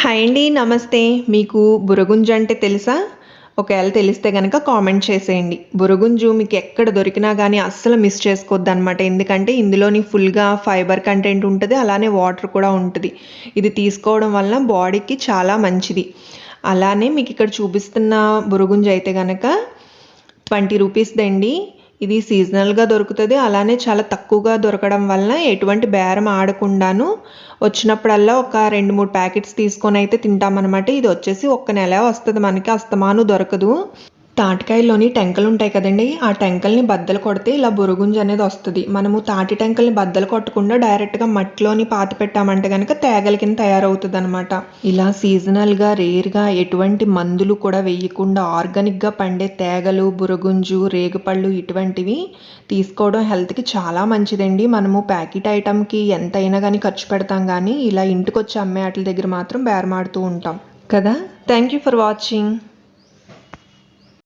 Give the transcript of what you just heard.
Hi అండి నమస్తే. మీకు బురగుంజ అంటే తెలుసా? ఒకవేళ తెలిస్తే కనుక కామెంట్ చేసేయండి. బురగుంజు మీకు ఎక్కడ దొరికినా కానీ అస్సలు మిస్ చేసుకోవద్దు అనమాట ఎందుకంటే ఇందులోని ఫుల్గా ఫైబర్ కంటెంట్ ఉంటుంది అలానే వాటర్ కూడా ఉంటుంది. ఇది తీసుకోవడం వల్ల బాడీకి చాలా మంచిది. అలానే మీకు ఇక్కడ చూపిస్తున్న బురగుంజు అయితే కనుక ట్వంటీ రూపీస్దండి. ఇది సీజనల్గా దొరుకుతుంది. అలానే చాలా తక్కువగా దొరకడం వల్ల ఎటువంటి బేరం ఆడకుండాను వచ్చినప్పుడల్లా ఒక రెండు మూడు ప్యాకెట్స్ తీసుకొని అయితే తింటామన్నమాట. ఇది వచ్చేసి ఒక్క నెల వస్తుంది మనకి. అస్తమాను దొరకదు. తాటికాయల్లోని టెంకలు ఉంటాయి కదండి. ఆ టెంకల్ని బద్దలు కొడితే ఇలా బురుగుంజ అనేది వస్తుంది. మనము తాటి టెంకల్ని బద్దలు కొట్టకుండా డైరెక్ట్గా మట్టిలోని పాతి పెట్టామంటే కనుక తేగల కింద తయారవుతుంది అనమాట ఇలా సీజనల్గా రేర్గా ఎటువంటి మందులు కూడా వేయకుండా ఆర్గానిక్గా పండే తేగలు బురుగుంజు రేగుపళ్ళు ఇటువంటివి తీసుకోవడం హెల్త్కి చాలా మంచిదండి. మనము ప్యాకెట్ ఐటమ్కి ఎంతైనా కానీ ఖర్చు పెడతాం కానీ ఇలా ఇంటికి వచ్చి అమ్మే వాటి దగ్గర మాత్రం బేరమాడుతూ ఉంటాం. కదా? Thank you for watching